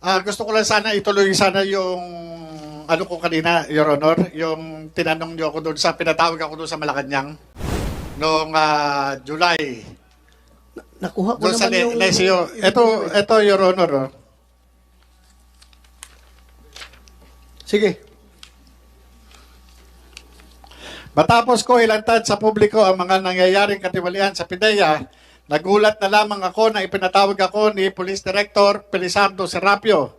Ah, gusto ko lang sana ituloy sana yung ano ko kanina, Your Honor, yung tinanong niyo ako doon sa pinatawag ako doon sa Malacanang noong ah, July. Nakuha ko Doon sa naman Le- yung... Lesio. Ito, ito, Your Honor. oh. Sige. Matapos ko ilantad sa publiko ang mga nangyayaring katiwalian sa PIDEA, nagulat na lamang ako na ipinatawag ako ni Police Director Pelisardo Serapio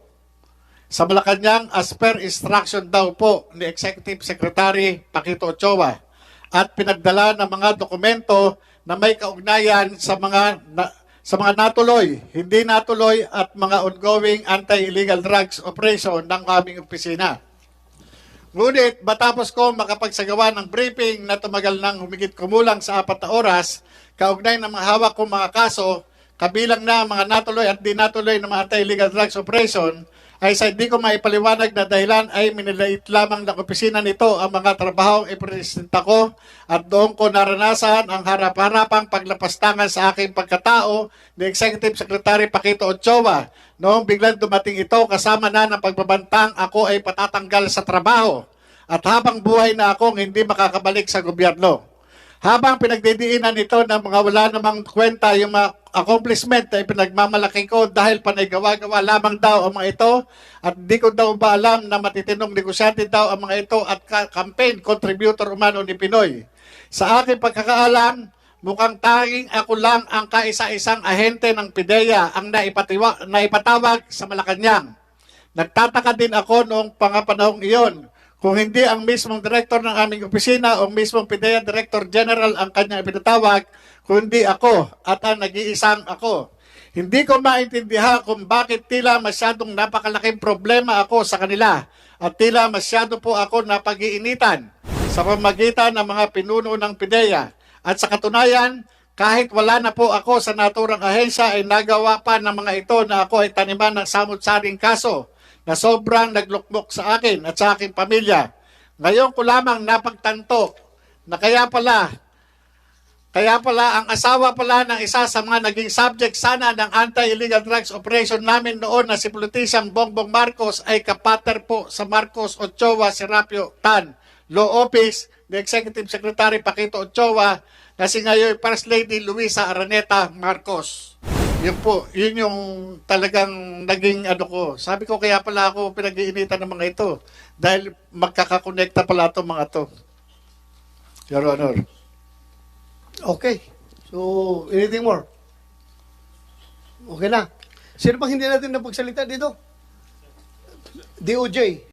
sa Malacanang as per instruction daw po ni Executive Secretary Paquito Ochoa at pinagdala ng mga dokumento na may kaugnayan sa mga na- sa mga natuloy, hindi natuloy at mga ongoing anti-illegal drugs operation ng aming opisina. Ngunit matapos ko makapagsagawa ng briefing na tumagal ng humigit kumulang sa apat na oras, kaugnay ng mga hawak kong mga kaso, kabilang na mga natuloy at di natuloy ng mga anti-illegal drugs operation, ay sa hindi ko maipaliwanag na dahilan ay minilait lamang ng opisina nito ang mga trabahong ipresenta ko at doon ko naranasan ang harap-harapang paglapastangan sa aking pagkatao ni Executive Secretary Paquito Ochoa noong biglang dumating ito kasama na ng pagbabantang ako ay patatanggal sa trabaho at habang buhay na akong hindi makakabalik sa gobyerno. Habang pinagdidiinan ito ng mga wala namang kwenta yung mga accomplishment na pinagmamalaki ko dahil panay gawa-gawa lamang daw ang mga ito at di ko daw ba alam na matitinong negosyante daw ang mga ito at campaign contributor umano ni Pinoy. Sa aking pagkakaalam, mukhang tanging ako lang ang kaisa-isang ahente ng PIDEA ang naipatiwa, naipatawag sa Malacanang. Nagtataka din ako noong pangapanahong iyon kung hindi ang mismong director ng aming opisina o mismong PIDEA Director General ang kanyang pinatawag, kundi ako at ang nag-iisang ako. Hindi ko maintindihan kung bakit tila masyadong napakalaking problema ako sa kanila at tila masyado po ako napag-iinitan sa pamagitan ng mga pinuno ng PIDEA. At sa katunayan, kahit wala na po ako sa naturang ahensya ay nagawa pa ng mga ito na ako ay taniman ng samot-saring kaso na sobrang naglukmok sa akin at sa aking pamilya. Ngayon ko lamang napagtanto na kaya pala kaya pala ang asawa pala ng isa sa mga naging subject sana ng anti-illegal drugs operation namin noon na si Politician Bongbong Marcos ay kapater po sa Marcos Ochoa Serapio Tan, Law Office ni Executive Secretary Paquito Ochoa na si ngayon First Lady Luisa Araneta Marcos. Yun po, yun yung talagang naging ano ko. Sabi ko kaya pala ako pinag-iinitan ng mga ito dahil magkakakonekta pala itong mga to. Your Honor. Okay. So, anything more? Okay na. Sino pang hindi natin napagsalita dito? DOJ.